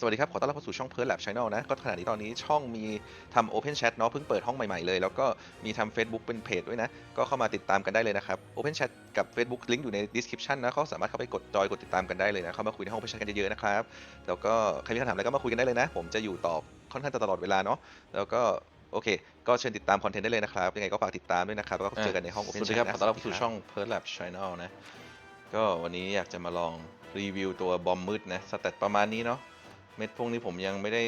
สวัสดีครับ ขอต้อนรับเข้าสู่ช่อง p e r l Lab Channel นะ ก็ขณะนี้ตอนนี้ช่องมีทำ Open Chat เนาะเพิ่งเปิดห้องใหม่ ๆ เลย แล้วก็มีทำ Facebook เป็นเพจด้วยนะ ก็เข้ามาติดตามกันได้เลยนะครับ Open Chat กับ Facebook ลิงก์อยู่ใน description นะก็สามารถเข้าไปกดจอยกดติดตามกันได้เลยนะ เข้ามาคุยในห้อง Open Chat กันเยอะๆนะครับ แล้วก็ใครมีคำถามอะไรก็มาคุยกันได้เลยนะ ผมจะอยู่ตอบค่อนข้างจะตลอดเวลาเนาะ แล้วก็โอเค ก็เชิญติดตามคอนเทนต์ได้เลยนะครับ ยังไงก็ฝากติดตามด้วยนะครับ แล้วก็เจอกันในห้อง Open สวัสดี Chat นะขอต้อนรับเข้าสู่ช่อง p e r l Lab Channel นะ ก็วันนี้อยากจะมาลองรีวิวตัวบอมมืดนะ สเตตประมาณนี้เนาะ เม็ดพวกนี้ผมยังไม่ได้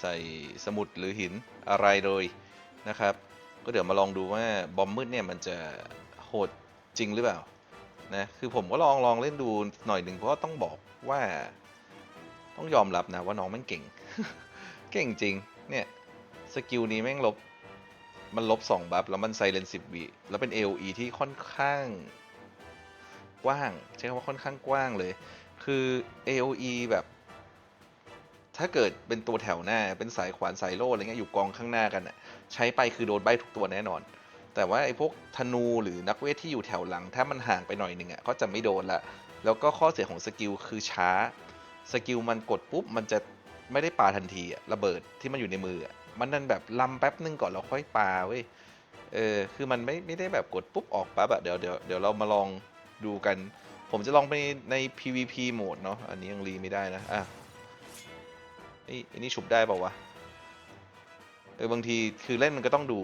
ใส่สมุดหรือหินอะไรเลยนะครับ ก็เดี๋ยวมาลองดูว่าบอมมืดเนี่ยมันจะโหดจริงหรือเปล่านะคือผมก็ลองลองเล่นดูหน่อยหนึ่งเพราะต้องบอกว่าต้องยอมรับนะว่าน้องแม่งเก่ง เก่งจริงเนี่ยสกิลนี้แม่งลบมันลบสองบัฟแล้วมันไซเลนสิบวิแล้วเป็น AOE ที่ค่อนข้างกว้างใช้คำว่าค่อนข้างกว้างเลย คือ AOE แบบ ถ้าเกิดเป็นตัวแถวหน้าเป็นสายขวานสายโล่อะไรเงี้ยอยู่กองข้างหน้ากันอะใช้ไปคือโดนใบทุกตัวแน่นอน แต่ว่าไอ้พวกธนูหรือนักเวทที่อยู่แถวหลัง ถ้ามันห่างไปหน่อยหนึ่งอะก็จะไม่โดนละแล้วก็ข้อเสียของสกิลคือช้าสกิลมันกดปุ๊บมันจะไม่ได้ปาทันทีอะระเบิดที่มันอยู่ในมืออะมันนั่นแบบลำแป๊บนึงก่อนแล้วค่อยปาเว้ยเออคือมันไม่ไม่ได้แบบกดปุ๊บออกปั๊บอะเดี๋ยวเดี๋ยวเดี๋ยวเรามาลองดูกัน ผมจะลองไปใน PVP โหมดเนาะอันนี้ยังรีไม่ได้นะอะ อ้ไอ้นี่ฉุบได้เปล่าวะเออบางทีคือเล่นมันก็ต้องดู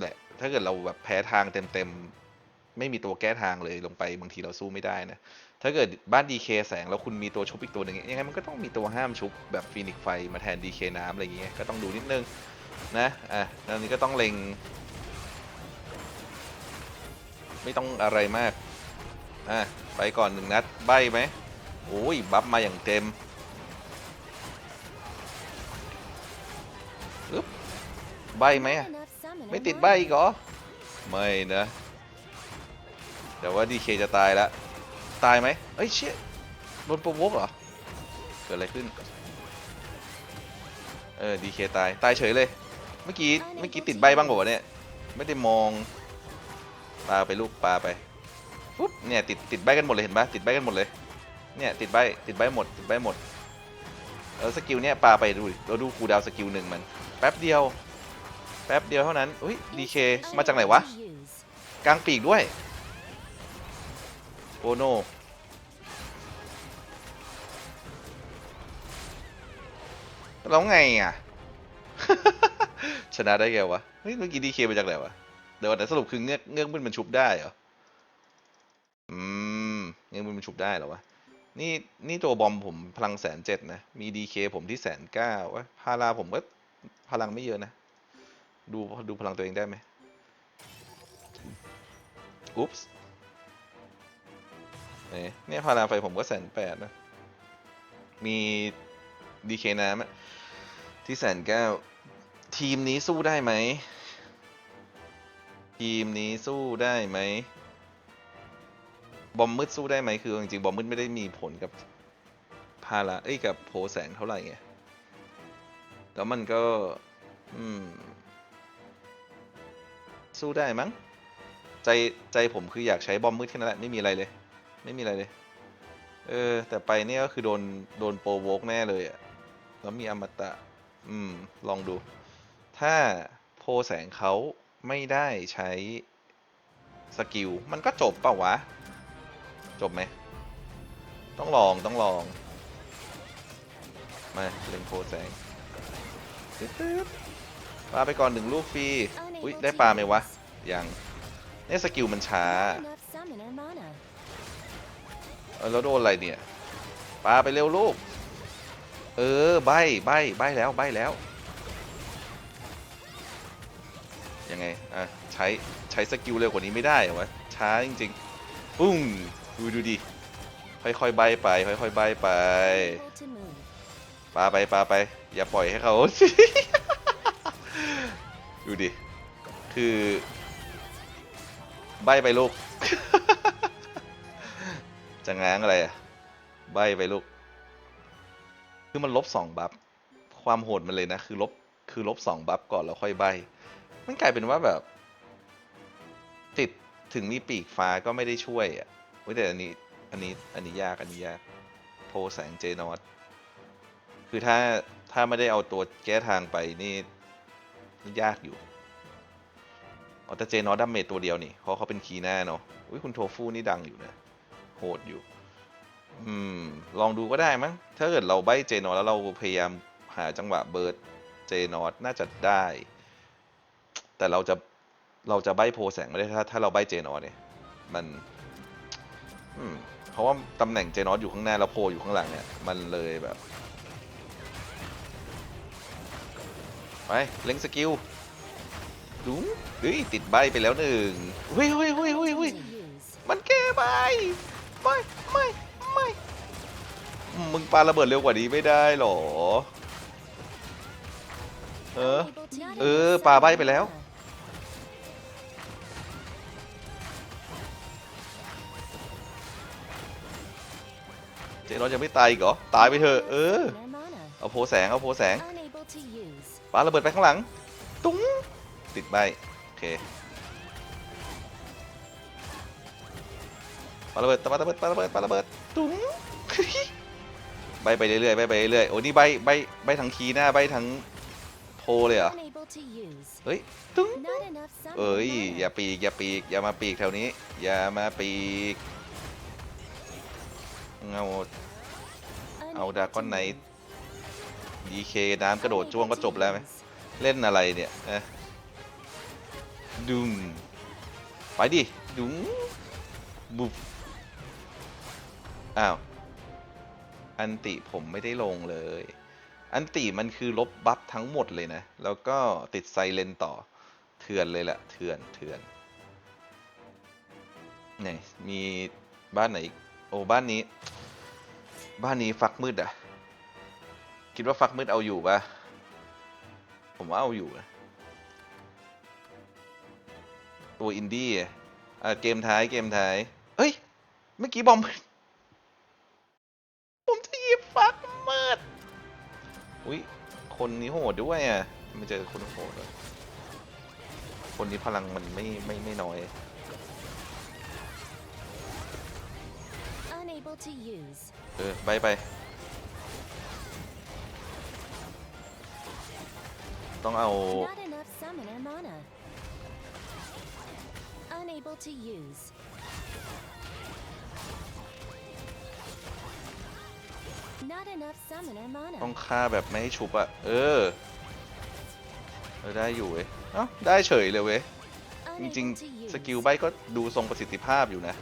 แหละถ้าเกิดเราแบบแพ้ทางเต็มๆไม่มีตัวแก้ทางเลยลงไปบางทีเราสู้ไม่ได้นะถ้าเกิดบ้านดีเคแสงแล้วคุณมีตัวชุบอีกตัวหนึ่งยังไงมันก็ต้องมีตัวห้ามชุบแบบฟีนิกไฟมาแทนดีเคน้ำอะไรอย่างเงี้ยก็ต้องดูนิดนึงนะอะอันนี้ก็ต้องเล็ง ไม่ต้องอะไรมากอะไปก่อนหนึ่งนัดใบไหมโอ้ยบัฟมาอย่างเต็ม บไหมอะไม่ติดใบอีกเหรอ ไม่นะ แต่ว่าดีเคจะตายแล้ว ตายไหมเอ้ยเชี่ยโดนโปรโวกเหรอ เกิดอะไรขึ้น เออดีเคตาย ตายเฉยเลย เมื่อกี้ เมื่อกี้ติดใบบ้างเปล่าวะเนี่ย ไม่ได้มองปาไปลูกปาไป ปุ๊บ เนี่ยติดติดใบกันหมดเลยเห็นปะติดใบกันหมดเลย เนี่ยติดใบติดใบหมด ติดใบหมดแล้วสกิลเนี่ยปาไปดูดิเราดูคูลดาวน์สกิลหนึ่งมัน แป๊บเดียว แป๊บเดียวเท่านั้นอุ้ยดีเคมาจากไหนวะ กลางปีกด้วย โอโนแล้วไงอะ ชนะได้ไงวะ เฮ้ยเมื่อกี้ดีเคมาจากไหนวะ เดี๋ยวแต่สรุปคือเงือกเงือกมึนมันชุบได้เหรอ อืม เงือกมึนมันชุบได้เหรอวะ นี่นี่ตัวบอมผมพลังแสนเจ็ดนะ มีดีเคผมที่แสนเก้าวะพาราผมก็พลังไม่เยอะนะ ดูดูพลังตัวเองได้ไหมอุ๊ปส์เนี่ยพาราไฟผมก็แสนแปดนะ มีดีเคน้ำอะที่แสนเก้าทีมนี้สู้ได้ไหม ทีมนี้สู้ได้ไหม บอมมืดสู้ได้ไหม คือจริงๆบอมมืดไม่ได้มีผลกับพาราเอ้ยกับโพแสงเท่าไหร่ไงแล้วมันก็ อืม สู้ได้มั้ง ใจใจผมคืออยากใช้บอมมืดแค่นั้นแหละไม่มีอะไรเลย ไม่มีอะไรเลย เออ แต่ไปเนี่ยก็คือโดนโดนโปรโวกแน่เลยอะแล้วมีอมตะ อืม ลองดู ถ้าโพแสงเขาไม่ได้ใช้สกิล มันก็จบเปล่าวะ จบไหม ต้องลองต้องลอง มาเล่นโพแสงตึ๊ด ตึ๊ดปาไปก่อนหนึ่งลูกฟรีอุ้ยได้ปลาไหมวะยังเนี่ยสกิลมันช้าเออแล้วโดนอะไรเนี่ยปาไปเร็วลูก เออใบใบใบแล้วใบแล้วยังไงอะใช้ใช้สกิลเร็วกว่านี้ไม่ได้เหรอวะช้าจริงๆปุ้งดูดูดิค่อยๆใบไป ค่อยๆใบไปปาไปปาไป อย่าปล่อยให้เขา ดูดิ คือ ใบไปลูก จะง้างอะไรอะใบไปลูก คือมันลบสองบัฟ ความโหดมันเลยนะ คือลบ คือลบสองบัฟก่อนแล้วค่อยใบ มันกลายเป็นว่าแบบ ติดถึงมีปีกฟ้าก็ไม่ได้ช่วยอะเว้ยแต่อันนี้ อันนี้ อันนี้ยาก อันนี้ยาก โพแสงเจนอตคือถ้า ถ้าไม่ได้เอาตัวแก้ทางไปนี่ ยากอยู่เอแต่เจนอดัมเมจตัวเดียวนี่เพราะเขาเป็นคีหน้าเนาะอุ้ยคุณโทฟูนี่ดังอยู่นะ โหดอยู่ อืม ลองดูก็ได้มั้ง ถ้าเกิดเราใบเจนอแล้วเราพยายามหาจังหวะเบิร์ดเจนอสน่าจะได้ แต่เราจะเราจะใบโพแสงไม่ได้ถ้าถ้าเราใบเจนอสเนี่ย มันอืมเพราะว่าตำแหน่งเจนอสอยู่ข้างหน้าแล้วโพอยู่ข้างหลังเนี่ย มันเลยแบบ ไปเล็งสกิลดูเฮ้ยติดใบไปแล้วหนึ่งเฮ้ยเฮ้ยเฮ้ยเฮ้ยเฮ้ยมันแก้ใบไม่ไม่ไม่มึงปาระเบิดเร็วกว่านี้ไม่ได้หรอ เออ เออปาใบไปแล้ว เจนอสยังไม่ตายอีกเหรอ ตายไปเถอะ เออ เอาโพแสง เอาโพแสง ปาระเบิดไปข้างหลัง ตุ้ง ติดใบโอเคปาระเบิดปาระเบิดปาระเบิดปาระเบิดตุ้งใบไปเรื่อยๆใบไปเรื่อยๆโอ้นี่ใบใบใบทั้งคีย์หน้าใบทั้งโพเลยเหรอเฮ้ยตุ้งเอ้ยอย่าปีกอย่าปีกอย่ามาปีกแถวนี้ อย่ามาปีกเอาเอาดากอนไนท์ ดีเคน้ำกระโดดจ้วงก็จบแล้วไหมเล่นอะไรเนี่ยดุมไปดิดุงบุบอ้าว อันติผมไม่ได้ลงเลย อันติมันคือลบบัฟทั้งหมดเลยนะ แล้วก็ติดไซเลนต่อ เถื่อนเลยแหละเถื่อนเถื่อนไหนมีบ้านไหนอีก โอ้บ้านนี้ บ้านนี้ฟักมืดอะ คิดว่าฟักมืดเอาอยู่ปะผมว่าเอาอยู่นะตัวอินดี้อะอะเกมท้ายเกมท้ายเฮ้ย เมื่อกี้บอม ผมจะหยิบฟักมืดอุ้ยคนนี้โหดด้วยอะไม่เจอคนโหดเลยคนนี้พลังมันไม่ไม่ไม่น้อย เออ ไปไป ต้องเอา Not enough summoner mana. Unable to use. Not enough summoner mana. ต้องฆ่าแบบไม่ให้ชุบอะเออเออ ได้อยู่เว้ยเอ้าได้เฉยเลยเว้ยจ Unable ริง to ๆ use. สกิลใบก็ดูทรงประสิทธิภาพอยู่นะ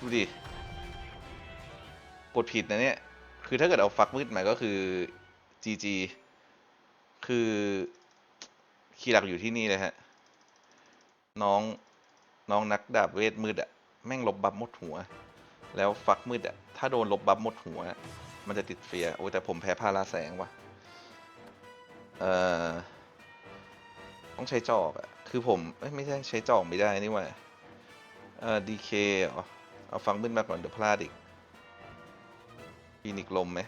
ดูดิ กดผิดนะเนี่ย คือถ้าเกิดเอาฟักมืดมาก็คือ GG คือคีย์หลักอยู่ที่นี่เลยฮะ น้องน้องนักดาบเวทมืดอะแม่งลบบัฟหมดหัว แล้วฟักมืดอะถ้าโดนลบบัฟหมดหัว มันจะติดเฟียร์โอ้ยแต่ผมแพ้พาราแสงว่ะเอ่อต้องใช้จอบอะคือผมไม่ใช่ใช้จอบไม่ได้นี่ว่าเอ่อดีเคเอเอาฟังมืดมาก่อนเดี๋ยวพลาดอีกฟีนิกลมไหม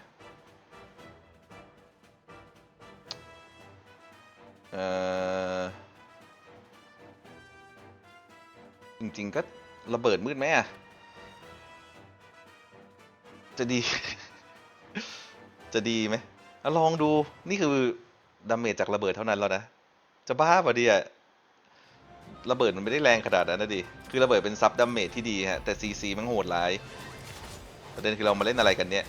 จริง ๆ ก็ระเบิดมืดไหมอะจะดี จะดีไหมอลองดูนี่คือดาเมจจากระเบิดเท่านั้นแล้วนะ จะบ้าป่ะดิอะระเบิดมันไม่ได้แรงขนาดนั้นนะดิ คือระเบิดเป็นซับดาเมจที่ดีฮะ แต่ซีซีมันโหดร้าย ประเด็นคือเรามาเล่นอะไรกันเนี่ย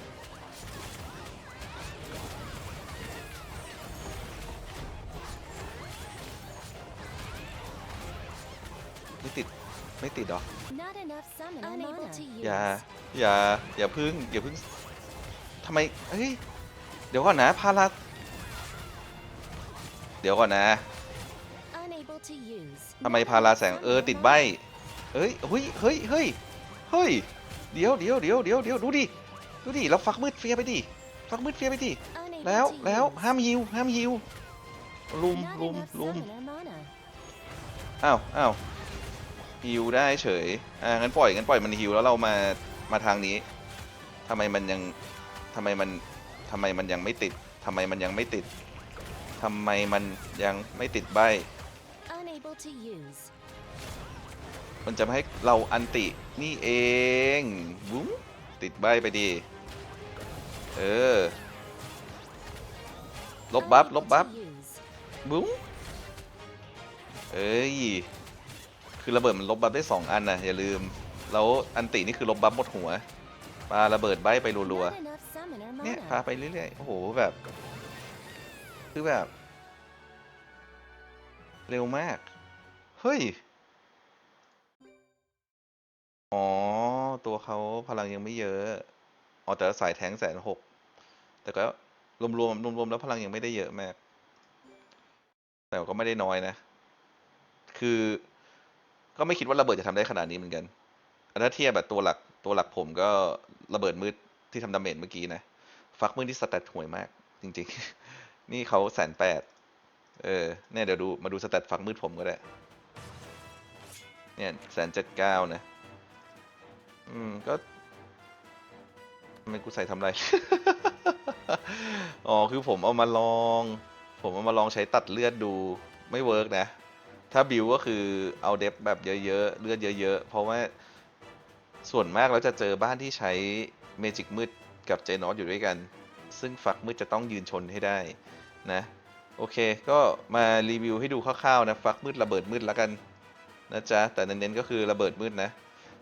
ไม่ติดเหรอ Not enough summoner Unable to use. อย่า อย่า อย่าพึ่ง อย่าพึ่งทำไมเฮ้ย เดี๋ยวก่อนนะ พาราเดี๋ยวก่อนนะ Unable to use. ทำไมพาราแสงเออติดใบเฮ้ยเฮ้ย เฮ้ย เฮ้ย เฮ้ย เดี๋ยวเดี๋ยวเดี๋ยวเดี๋ยวเดี๋ยวดูดิ ดูดิ แล้วฟักมืดเฟียร์ไปดิ ฟักมืดเฟียร์ไปดิ Unable แล้ว to แล้ว use. ห้ามฮิว ห้ามฮิว ลุม Not ลุม enough ลุม summoner mana. อ้าว อ้าว ฮิวได้เฉย อ่า งั้นปล่อย งั้นปล่อยมันฮิวแล้วเรามา มาทางนี้ทำไมมันยังทำไมมันทำไมมันยังไม่ติดทำไมมันยังไม่ติดทำไมมันยังไม่ติดใบ Unable to use. มันจะไม่ให้เราอันติ นี่เองวุ้งติดใบไปดี เออ ลบบัฟ Unable ลบบัฟ to use. บุ้งเอ้ย คือระเบิดมันลบบัฟได้สองอันนะอย่าลืม แล้วอันตินี่คือลบบัฟหมดหัวปาระเบิดใบไปรัวๆเนี่ยพาไปเรื่อยๆโอ้โหแบบ คือแบบ เร็วมาก เฮ้ย อ๋อ ตัวเขาพลังยังไม่เยอะอ๋อแต่สายแทงแสนหกแต่ก็รวมรวมรวมรวมๆแล้วพลังยังไม่ได้เยอะมาก แต่ก็ไม่ได้น้อยนะ คือ ก็ไม่คิดว่าระเบิดจะทำได้ขนาดนี้เหมือนกันแต่ถ้าเทียบแบบตัวหลักตัวหลักผมก็ระเบิดมืดที่ทำดาเมจเมื่อกี้นะ ฟักมืดที่สแตทห่วยมาก จริง ๆ นี่เขาแสนแปดเออเนี่ยเดี๋ยวดูมาดูสแตทฟักมืดผมก็ได้ เนี่ยแสนเจ็ดเก้านะ อืมก็ทำไมกูใส่ทำไร อ๋อ คือผมเอามาลอง ผมเอามาลองใช้ตัดเลือดดูไม่เวิร์กนะ ถ้าบิวก็คือเอาเดฟแบบเยอะๆ เลือดเยอะๆ เพราะว่าส่วนมากเราจะเจอบ้านที่ใช้เมจิกมืดกับเจนอสอยู่ด้วยกัน ซึ่งฝักมืดจะต้องยืนชนให้ได้นะ โอเค ก็มารีวิวให้ดูคร่าวๆนะฟักมืดระเบิดมืดแล้วกันนะจ๊ะ แต่เน้นๆก็คือระเบิดมืดนะ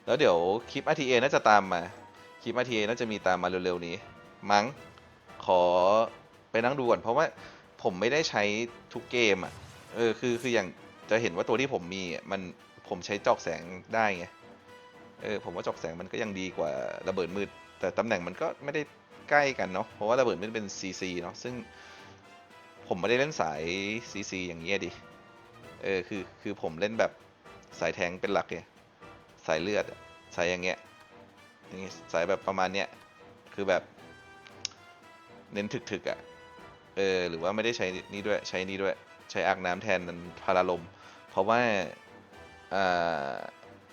แล้วเดี๋ยวคลิป RTA น่าจะตามมา คลิป RTA น่าจะมีตามมาเร็วๆนี้ มั้ง ขอไปนั่งดูก่อนเพราะว่าผมไม่ได้ใช้ทุกเกมอะ เออ คือ คืออย่าง จะเห็นว่าตัวที่ผมมีมันผมใช้จอกแสงได้ไงเออผมว่าจอกแสงมันก็ยังดีกว่าระเบิดมืด แต่ตำแหน่งมันก็ไม่ได้ใกล้กันเนาะเพราะว่าระเบิดมืดเป็น CC เนาะซึ่งผมไม่ได้เล่นสาย CC อย่างเงี้ยดิเออคือคือผมเล่นแบบสายแทงเป็นหลักไงสายเลือดสายอย่างเงี้ยอย่างงี้สายแบบประมาณเนี้ยคือแบบเน้นถึกๆอะ่ะเออหรือว่าไม่ได้ใช้นี่ด้วยใช้นี่ด้วยใช้อากน้ำแทนมันพาราลม เพราะว่า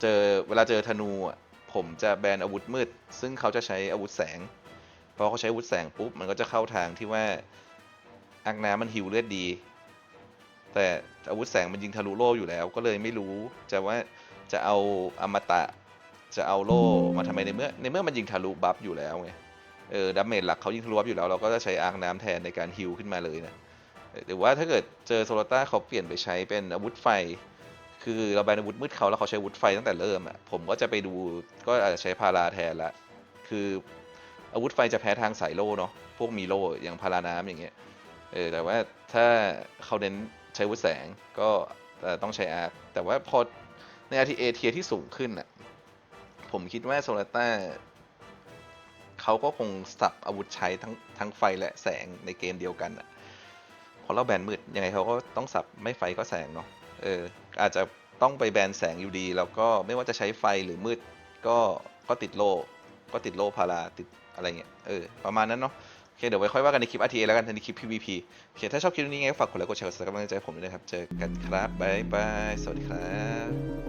เจอเวลาเจอธนูผมจะแบนอาวุธมืด ซึ่งเขาจะใช้อาวุธแสงพอเขาใช้อาวุธแสงปุ๊บมันก็จะเข้าทางที่ว่าอากน้ำมันฮิวเลือดดี แต่อาวุธแสงมันยิงทะลุโล่อยู่แล้ว ก็เลยไม่รู้จะว่าจะเอาอมตะจะเอาโล่มาทำไมในเมื่อในเมื่อมันยิงทะลุบัฟอยู่แล้วไงเออดัมเมจหลักเขายิงทะลุบัฟอยู่แล้วเราก็จะใช้อาร์คน้ำแทนในการฮิลขึ้นมาเลยนะ หรือว่าถ้าเกิดเจอโซลต้าเขาเปลี่ยนไปใช้เป็นอาวุธไฟ คือเราแบนอาวุธมืดเขาแล้วเขาใช้อาวุธไฟตั้งแต่เริ่มอะผมก็จะไปดูก็อาจจะใช้พาราแทนละคืออาวุธไฟจะแพ้ทางสายโล่เนาะพวกมีโล่อย่างพาราน้ำอย่างเงี้ยเออแต่ว่าถ้าเขาเน้นใช้อาวุธแสงก็เอ่ต้องใช้อาร์แต่ว่าพอใน RTA เทียที่สูงขึ้นอะผมคิดว่าโซลต้าเขาก็คงสับอาวุธใช้ทั้งทั้งไฟและแสงในเกมเดียวกันอะ เพราะเราแบนมืดยังไงเขาก็ต้องสับไม่ไฟก็แสงเนาะเอออาจจะต้องไปแบนแสงอยู่ดีแล้วก็ไม่ว่าจะใช้ไฟหรือมืดก็ก็ติดโลก็ติดโลพาราติดอะไรเงี้ยเออประมาณนั้นเนาะโอเคเดี๋ยวไว้ค่อยว่ากันในคลิป RTA แล้วกันในคลิป PVP โอเคถ้าชอบคลิปนี้ไงก็ฝากกดไลค์กดแชร์กดซับสไครต์กำลังใจผมด้วยนะครับ เจอกันครับบ๊ายบายสวัสดีครับ